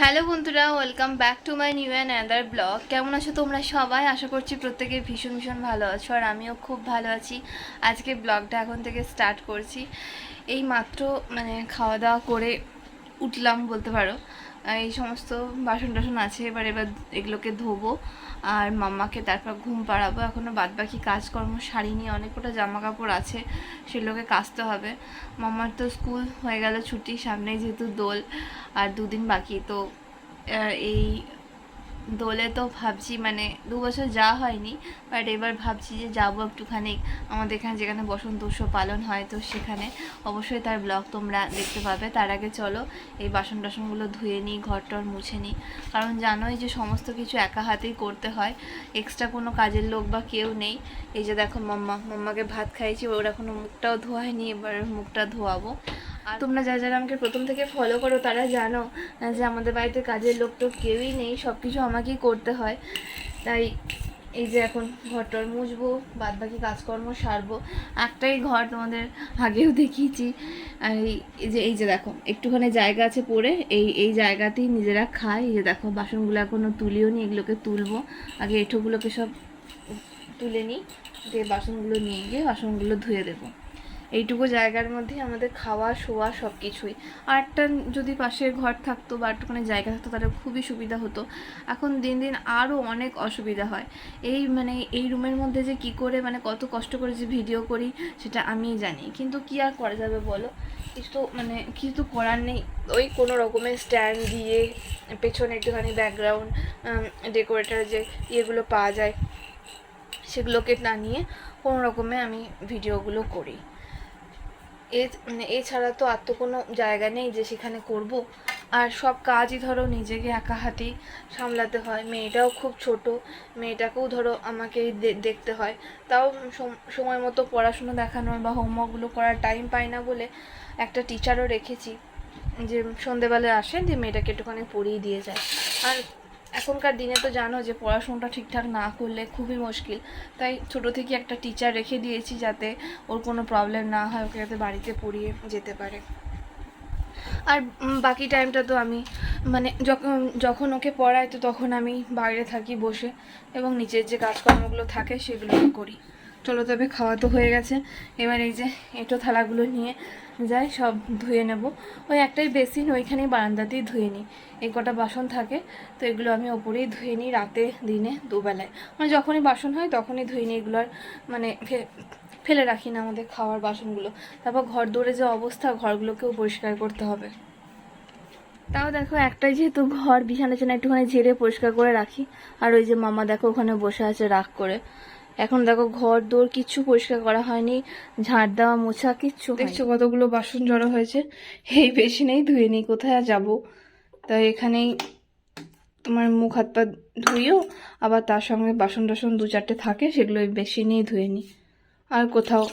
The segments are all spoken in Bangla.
হ্যালো বন্ধুরা, welcome back to my new and other blog. কেমন আছো তোমরা সবাই? আশা করছি প্রত্যেকে ভীষণ ভীষণ ভালো আছো আর আমিও খুব ভালো আছি। আজকে ব্লগটা এখন থেকে স্টার্ট করছি। এই মাত্র মানে খাওয়া দাওয়া করে উঠলাম বলতে পারো। এই সমস্ত বাসন টাসন আছে, এবার এবার এগুলোকে ধোবো। আর মাম্মাকে তারপর ঘুম পাড়াবো। এখনও বাদবাকি কাজকর্ম সারিনি, অনেক কটা জামা কাপড় আছে, সেগুলোকে কাচতে হবে। মাম্মার তো স্কুল হয়ে গেল, ছুটি, সামনেই যেহেতু দোল, আর দুদিন বাকি। তো এই দোলে তো ভাবছি মানে দু বছর যাওয়া হয়নি বাট এবার ভাবছি যে যাব একটুখানি। আমাদের এখানে যেখানে বসন্ত উৎসব পালন হয় তো সেখানে। অবশ্যই তার ব্লগ তোমরা দেখতে পাবে। তার আগে চলো, এই বাসন টাসনগুলো ধুয়ে নিই ঘর টর মুছে নিই। কারণ জানোই যে সমস্ত কিছু একা হাতেই করতে হয়। এক্সট্রা কোনো কাজের লোক বা কেউ নেই। এই যে দেখো মাম্মা, মাম্মাকে ভাত খাইয়েছি, ওর এখনও মুখটাও ধোয়ায়নি এবার মুখটা ধোয়াবো। তোমরা যারা যারা আমাকে প্রথম থেকে ফলো করো, তারা জানো যে আমাদের বাড়িতে কাজের লোক তো কেউই নেই সব কিছু আমাকেই করতে হয়। তাই এই যে এখন ঘরটর মুছবো বাদ বাকি কাজকর্ম সারবো। একটাই ঘর তোমাদের আগেও দেখিয়েছি। আর এই যে এই যে দেখো, একটুখানি জায়গা আছে পড়ে, এই এই জায়গাতেই নিজেরা খায়। এই যে দেখো, বাসনগুলো এখনও তুলিও নি, এগুলোকে তুলবো। আগে এঁঠোগুলোকে সব তুলে নিই দিয়ে বাসনগুলো নিয়ে গিয়ে বাসনগুলো ধুয়ে দেবো। এইটুকু জায়গার মধ্যে আমাদের খাওয়া, শোয়া সব কিছুই আর একটা যদি পাশে ঘর থাকতো বা একটুখানি জায়গা থাকতো, তাহলে খুবই সুবিধা হতো। এখন দিন দিন আরও অনেক অসুবিধা হয়। এই মানে এই রুমের মধ্যে যে কি করে মানে কত কষ্ট করে যে ভিডিও করি, সেটা আমিই জানি। কিন্তু কি আর করা যাবে বলো? কিছু তো মানে কিছু তো করার নেই। ওই কোনো রকমের স্ট্যান্ড দিয়ে পেছনে একটুখানি ব্যাকগ্রাউন্ড ডেকোরেটার যে ইয়েগুলো পাওয়া যায়, সেগুলোকে না নিয়ে কোনো রকমে আমি ভিডিওগুলো করি। এছাড়া তো আর তো কোনো জায়গা নেই যে সেখানে করব। আর সব কাজই ধরো নিজেকে একা হাতেই সামলাতে হয়। মেয়েটাও খুব ছোট, মেয়েটাকেও ধরো আমাকে দেখতে হয়। তাও সময় মতো পড়াশুনো দেখানোর বা হোমওয়ার্কগুলো করার টাইম পাই না বলে একটা টিচারও রেখেছি যে সন্ধেবেলায় আসে যে মেয়েটাকে একটুখানি পড়িয়ে দিয়ে যায়। আর এখনকার দিনে তো জানো যে পড়াশোনাটা ঠিকঠাক না করলে খুবই মুশকিল। তাই ছোট থেকে একটা টিচার রেখে দিয়েছি যাতে ওর কোনো প্রবলেম না হয়, ওকে যাতে বাড়িতে পড়িয়ে যেতে পারে। আর বাকি টাইমটা তো আমি মানে যখন যখন ওকে পড়াই তো তখন আমি বাইরে থাকি বসে এবং নিজের যে কাজকর্মগুলো থাকে সেগুলো করি। চলো তবে খাওয়া তো হয়ে গেছে। এবার এই যে এঁটো থালাগুলো নিয়ে যাই, সব ধুয়ে নেব। ওই একটাই বেসিন, ওইখানেই বারান্দাতেই ধুয়ে নিই। এই কটা বাসন থাকে, তো এগুলো আমি ওপরেই ধুয়ে নিই রাতে দিনে দুবেলায়। মানে যখনই বাসন হয় তখনই ধুয়ে নিই, এগুলো আর মানে ফেলে রাখি না আমাদের খাওয়ার বাসনগুলো। তারপর ঘর দৌড়ে যে অবস্থা, ঘরগুলোকেও পরিষ্কার করতে হবে। তাও দেখো একটাই যেহেতু ঘর বিছানা টিছানা একটুখানি ঝেড়ে পরিষ্কার করে রাখি। আর ওই যে মামা দেখো ওখানে বসে আছে রাগ করে। এখন দেখো ঘর দৌড় কিচ্ছু পরিষ্কার করা হয়নি ঝাড় দেওয়া, মোছা, কিচ্ছু দেখছ কতগুলো বাসন জড়ো হয়েছে? এই বেসিনেই ধুয়ে নিই কোথায় যাব? তাই এখানেই তোমার মুখ হাত পা ধুইও, আবার তার সঙ্গে বাসন টাসন দু চারটে থাকে, সেগুলো বেসিনেই ধুয়ে নিই আর কোথাও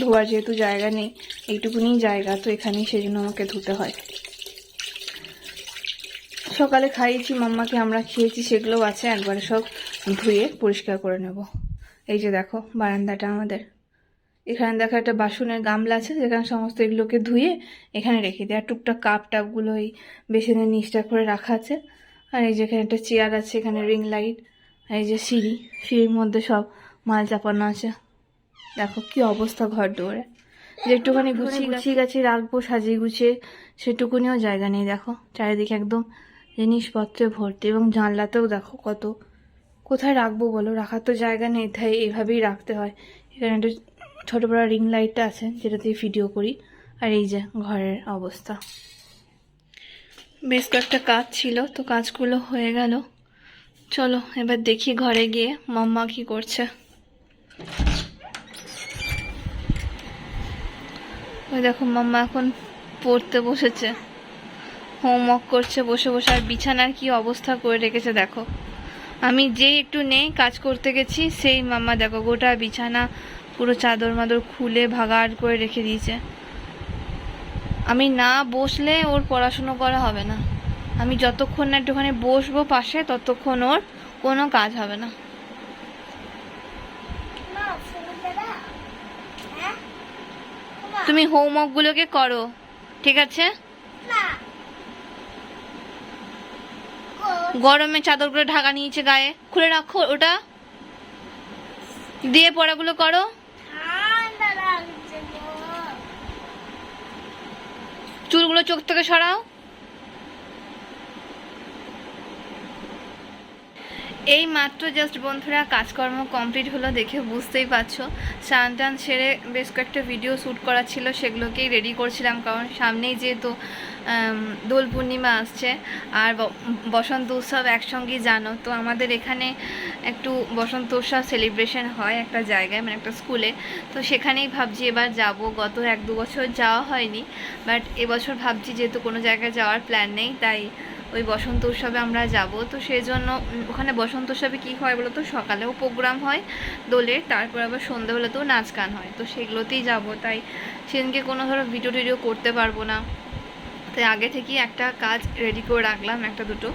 ধোয়ার যেহেতু জায়গা নেই, এইটুকুনি জায়গা, তো এখানেই সেই জন্য আমাকে ধুতে হয়। সকালে খাইয়েছি, মাম্মাকে আমরা খেয়েছি, সেগুলোও আছে, একবারে সব ধুয়ে পরিষ্কার করে নেব। এই যে দেখো বারান্দাটা আমাদের। এখানে দেখো একটা বাসনের গামলা আছে যেখানে সমস্ত এগুলোকে ধুয়ে এখানে রেখে দেয় আর টুকটাক কাপ টাপগুলো এই বেসিনের নিচটা করে রাখা আছে। আর এই যে এখানে একটা চেয়ার আছে এখানে রিং লাইট আর এই যে সিঁড়ি সিঁড়ির মধ্যে সব মাল চাপানো আছে। দেখো কি অবস্থা ঘর দৌড়ে যে একটুখানি গুছিয়ে গুছিয়ে গাছে রাখব সাজিয়ে গুছিয়ে সেটুকুনিও জায়গা নেই। দেখো চারিদিকে একদম জিনিসপত্রে ভর্তি এবং জানলাতেও দেখো কত কোথায় রাখব বলো? রাখার তো জায়গা নেই, তাই এইভাবেই রাখতে হয়। এখানে একটা ছোটো বড় রিং লাইটটা আছে, যেটা দিয়ে ভিডিও করি। আর এই যে ঘরের অবস্থা। বেশ কয়েকটা কাজ ছিল, তো কাজগুলো হয়ে গেল। চলো, এবার দেখি ঘরে গিয়ে মাম্মা কি করছে। ওই দেখো, মাম্মা এখন পড়তে বসেছে। হোমওয়ার্ক করছে, বসে বসে। আর বিছানার কি অবস্থা করে রেখেছে, দেখো। আমি যেই একটু নেই, কাজ করতে গেছি, সেই মাম্মা দেখো, গোটা বিছানা পুরো চাদর মাদর খুলে ভাগাড় করে রেখে দিয়েছে। আমি না বসলে ওর পড়াশুনো করা হবে না। আমি যতক্ষণ না একটুখানি বসবো পাশে, ততক্ষণ ওর কোনো কাজ হবে না। তুমি হোমওয়ার্কগুলোকে করো, ঠিক আছে? গরমে চাদর করে ঢাকা নিয়েছে গায়ে। খুলে রাখো ওটা। দিয়ে পড়াগুলো করো। চুলগুলো চোখ থেকে সরাও। এই মাত্র জাস্ট বন্ধুরা কাজকর্ম কমপ্লিট হলো দেখে বুঝতেই পারছ। স্নান টান সেরে বেশ কয়েকটা ভিডিও শ্যুট করা ছিল, সেগুলোকেই রেডি করছিলাম কারণ সামনেই যেহেতু দোল পূর্ণিমা আসছে আর বসন্ত উৎসব একসঙ্গেই জানো, তো আমাদের এখানে একটু বসন্ত উৎসব সেলিব্রেশন হয় একটা জায়গায় মানে একটা স্কুলে তো সেখানেই ভাবছি এবার যাব, গত এক দু বছর যাওয়া হয়নি বাট এবছর ভাবছি যেহেতু কোনো জায়গায় যাওয়ার প্ল্যান নেই, তাই ওই বসন্ত উৎসবে আমরা যাব। তো সেই জন্য ওখানে বসন্ত উৎসবে কী হয় বলো তো সকালেও প্রোগ্রাম হয় দোলের, তারপর আবার সন্ধ্যেবেলাতেও নাচ গান হয়। তো সেগুলোতেই যাব। তাই সেদিনকে কোনো ধরো ভিডিও টিডিও করতে পারব না। তাই আগে থেকেই একটা কাজ রেডি করে রাখলাম, একটা দুটো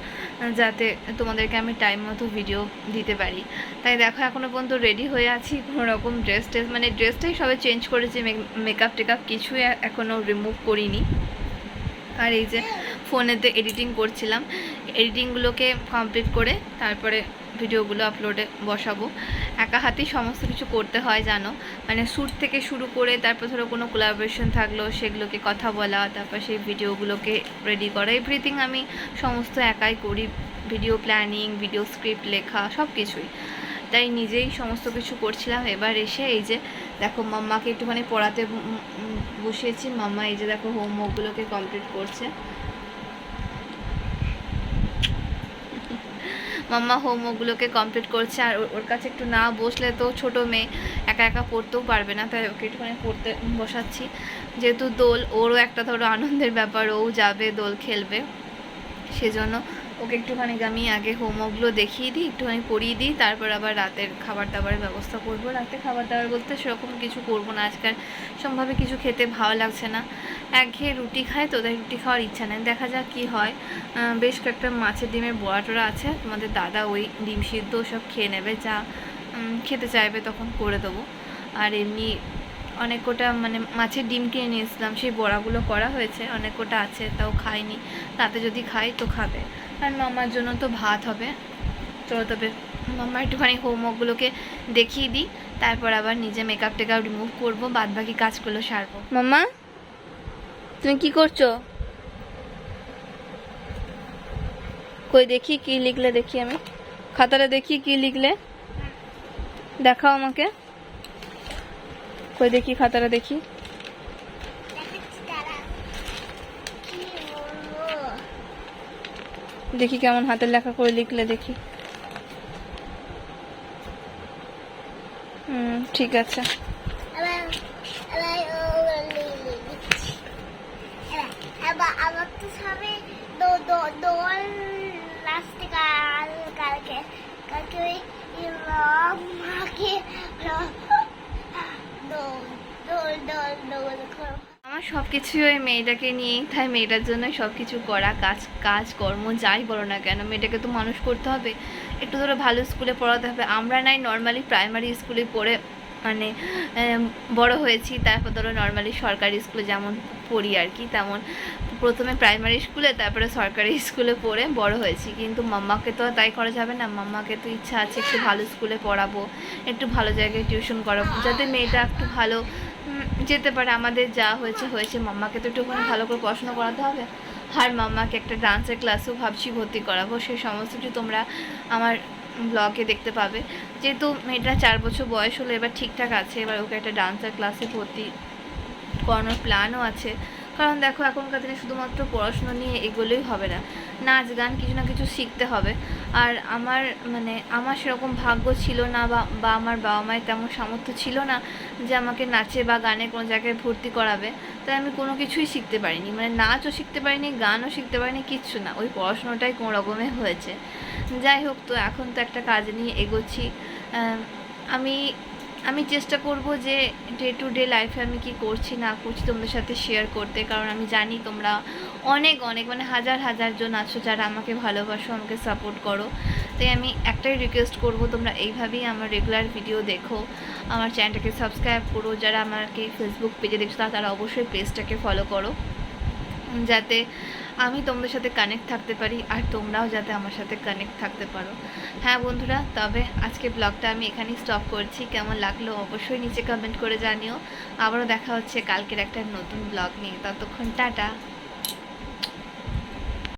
যাতে তোমাদেরকে আমি টাইম মতো ভিডিও দিতে পারি। তাই দেখো এখনও পর্যন্ত রেডি হয়ে আছি কোনো রকম ড্রেস ট্রেস মানে ড্রেসটাই সবে চেঞ্জ করেছি মেকআপ টেকআপ কিছুই এখনও রিমুভ করিনি। আর এই যে ফোনেতে এডিটিং করছিলাম। এডিটিংগুলোকে কমপ্লিট করে তারপরে ভিডিওগুলো আপলোডে বসাবো। একা হাতেই সমস্ত কিছু করতে হয়, জানো? মানে শ্যুট থেকে শুরু করে তারপর ধরো কোনো কোলাবোরেশন থাকল, সেগুলোকে কথা বলা, তারপর সেই ভিডিওগুলোকে রেডি করা। এভরিথিং আমি সমস্ত একাই করি। ভিডিও প্ল্যানিং ভিডিও স্ক্রিপ্ট লেখা সব কিছুই তাই নিজেই সমস্ত কিছু করছিলাম। এবার এসে এই যে, দেখো মাম্মাকে একটুখানি পড়াতে বসিয়েছি। মাম্মা এই যে দেখো হোমওয়ার্কগুলোকে কমপ্লিট করছে। মাম্মা হোমওয়ার্কগুলোকে কমপ্লিট করছে, আর ওর- কাছে একটু না বসলে তো ছোট মেয়ে, একা একা পড়তেও পারবে না, তাই ওকে একটুখানি পড়তে বসাচ্ছি। যেহেতু দোল, ওরও একটা ধরো আনন্দের ব্যাপার, ও যাবে, দোল খেলবে, সেজন্য ওকে একটুখানি আমি আগে হোমওয়ার্কগুলো দেখিয়ে দিই, একটুখানি পড়িয়ে দিই, তারপর আবার রাতের খাবার দাবারের ব্যবস্থা করব। রাতে খাবার দাবার বলতে সেরকম কিছু করব না, আজকাল সম্ভাবে কিছু খেতে ভালো লাগছে না। একঘেয়ে রুটি খায় তো তাই রুটি খাওয়ার ইচ্ছা নেই, দেখা যাক কি হয়। বেশ কয়েকটা মাছের ডিমের বড়া টড়া আছে, তোমাদের দাদা ওই ডিম সিদ্ধ সব খেয়ে নেবে, যা খেতে চাইবে তখন করে দেবো। আর এমনি অনেক কোটা মানে মাছের ডিম কিনে নিয়েছিলাম সেই বড়াগুলো করা হয়েছে, অনেক কোটা আছে, তাও খাইনি। তাতে যদি খাই তো খাবে। আর মামার জন্য তো ভাত হবে। চলো তবে মামা একটুখানি হোমওয়ার্কগুলোকে দেখিয়ে দিই, তারপর আবার নিজে মেকআপ টেকআপ রিমুভ করব বাদ বাকি কাজগুলো সারবো। মামা, তুমি কি করছ? কই দেখি কি লিখলে দেখি আমি। খাতাটা দেখি কি লিখলে। দেখাও আমাকে। কই দেখি খাতাটা দেখি দেখাচ্ছি দাঁড়া। কি বলব? দেখি কেমন হাতের লেখা করে লিখলে দেখি। হুম, ঠিক আছে। আবার আমার তো সবে দোল আসছে কাল কালকে কালকে ওই রং মাকে রং- দোল দোল দোল দোল করো আমার সব কিছুই ওই মেয়েটাকে নিয়েই তাই মেয়েটার জন্য সব কিছু করা, কাজ কাজ, কর্ম, যাই বলো না কেন, মেয়েটাকে তো মানুষ করতে হবে। একটু ধরো ভালো স্কুলে পড়াতে হবে। আমরা নাই নর্মালি প্রাইমারি স্কুলে পড়ে মানে বড় হয়েছি, তারপর ধরো নর্মালি সরকারি স্কুলে যেমন পড়ি আর কি, তেমন প্রথমে প্রাইমারি স্কুলে, তারপরে সরকারি স্কুলে পড়ে বড় হয়েছি। কিন্তু মাম্মাকে তো তাই করা যাবে না। মাম্মাকে তো ইচ্ছা আছে একটু ভালো স্কুলে পড়াবো, একটু ভালো জায়গায় টিউশন করাবো, যাতে মেয়েটা একটু ভালো যেতে পারে, আমাদের যা হয়েছে হয়েছে। মাম্মাকে তো একটুখানি ভালো করে পড়াশোনা করাতে হবে। আর মাম্মাকে একটা ডান্সের ক্লাসেও ভাবছি ভর্তি করাবো। সেই সমস্ত কিছু তোমরা আমার ব্লগে দেখতে পাবে। যেহেতু মেয়েটা চার বছর বয়স হলো, এবার ঠিকঠাক আছে। এবার ওকে একটা ডান্সের ক্লাসে ভর্তি করানোর প্ল্যানও আছে। কারণ দেখো, এখনকার দিনে শুধুমাত্র পড়াশুনো নিয়ে এগোলেই হবে না। নাচ, গান কিছু না কিছু শিখতে হবে। আর আমার মানে আমার সেরকম ভাগ্য ছিল না বা আমার বাবা মায়ের তেমন সামর্থ্য ছিল না যে আমাকে নাচে বা গানে কোনো জায়গায় ভর্তি করাবে। তাই আমি কোনো কিছুই শিখতে পারিনি। মানে নাচও শিখতে পারিনি, গানও শিখতে পারিনি, কিচ্ছু না। ওই পড়াশোনাটাই কোনো রকমে হয়েছে। যাই হোক, তো এখন তো একটা কাজ নিয়ে এগোচ্ছি। আমি আমি চেষ্টা করব যে ডে টু ডে লাইফে আমি কি করছি, না করছি তোমাদের সাথে শেয়ার করতে। কারণ আমি জানি তোমরা অনেক অনেক মানে হাজার হাজার জন আছো যারা আমাকে ভালোবাসো, আমাকে সাপোর্ট করো। তাই আমি একটাই রিকোয়েস্ট করব, তোমরা এইভাবেই আমার রেগুলার ভিডিও দেখো। আমার চ্যানেলটাকে সাবস্ক্রাইব করো। যারা আমাকে ফেসবুক পেজে দেখছ, তারা অবশ্যই পেজটাকে ফলো করো। যাতে আমি তোমাদের সাথে কানেক্ট থাকতে পারি আর তোমরাও যাতে আমার সাথে কানেক্ট থাকতে পারো। হ্যাঁ বন্ধুরা, তবে আজকে ব্লগটা আমি এখানেই স্টপ করছি। কেমন লাগল অবশ্যই নিচে কমেন্ট করে জানিও। আবারও দেখা হচ্ছে কালকের একটা নতুন ব্লগ নিয়ে। ততক্ষণ টাটা।